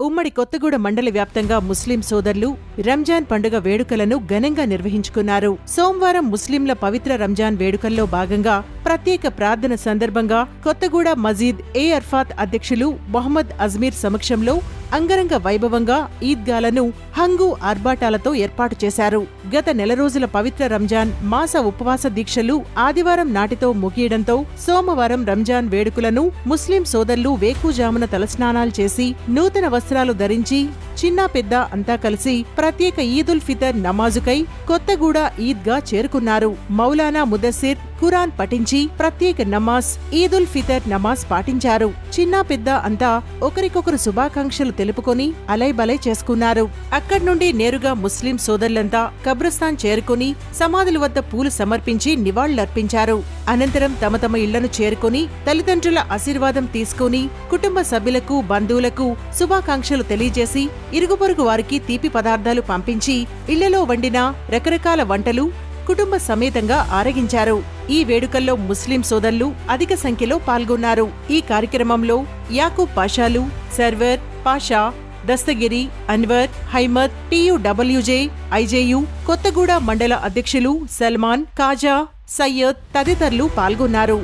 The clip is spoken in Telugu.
ఉమ్మడి కొత్తగూడ మండల వ్యాప్తంగా ముస్లిం సోదరులు రంజాన్ పండుగ వేడుకలను ఘనంగా నిర్వహించుకున్నారు. సోమవారం ముస్లింల పవిత్ర రంజాన్ వేడుకల్లో భాగంగా ప్రత్యేక ప్రార్థన సందర్భంగా కొత్తగూడ మజీద్ ఏ అర్ఫాత్ అధ్యక్షులు మొహమ్మద్ అజ్మీర్ సమక్షంలో అంగరంగ వైభవంగా ఈద్గాలను హంగు ఆర్భాటాలతో ఏర్పాటు చేశారు. గత నెల రోజుల పవిత్ర రంజాన్ మాస ఉపవాస దీక్షలు ఆదివారం నాటితో ముగియడంతో సోమవారం రంజాన్ వేడుకలను ముస్లిం సోదరులు వేకుజామున తలస్నానాలు చేసి నూతన వస్త్రాలు ధరించి చిన్న పెద్ద అంతా కలిసి ప్రత్యేక ఈదుల్ ఫితర్ నమాజుకై కొత్తగూడ ఈద్గా చేరుకున్నారు. మౌలానా ముదస్సిర్ ఖురాన్ పఠించి ప్రత్యేక నమాజ్ ఈదుల్ ఫితర్ నమాజ్ పాటించారు. చిన్న పెద్ద అంతా ఒకరికొకరు శుభాకాంక్షలు తెలుపుకొని అలైబలై చేసుకున్నారు. అక్కడి నుండి నేరుగా ముస్లిం సోదరులంతా కబ్రస్థాన్ చేరుకుని సమాధుల వద్ద పూలు సమర్పించి నివాళులర్పించారు. అనంతరం తమ తమ ఇళ్ళను చేరుకుని తల్లిదండ్రుల ఆశీర్వాదం తీసుకుని కుటుంబ సభ్యులకు బంధువులకు శుభాకాంక్షలు తెలియజేసి ఇరుగుపొరుగు వారికి తీపి పదార్థాలు పంపించి ఇళ్ళలో వండిన రకరకాల వంటలు కుటుంబ సమేతంగా ఆరగించారు. ఈ వేడుకల్లో ముస్లిం సోదరులు అధిక సంఖ్యలో పాల్గొన్నారు. ఈ కార్యక్రమంలో యాకూబ్ పాషాలు సర్వర్ పాషా దస్తగిరి అన్వర్ హైమద్ టీయుడబ్ల్యూజే ఐజేయు కొత్తగూడ మండల అధ్యక్షులు సల్మాన్ కాజా సయ్యద్ తదితరులు పాల్గొన్నారు.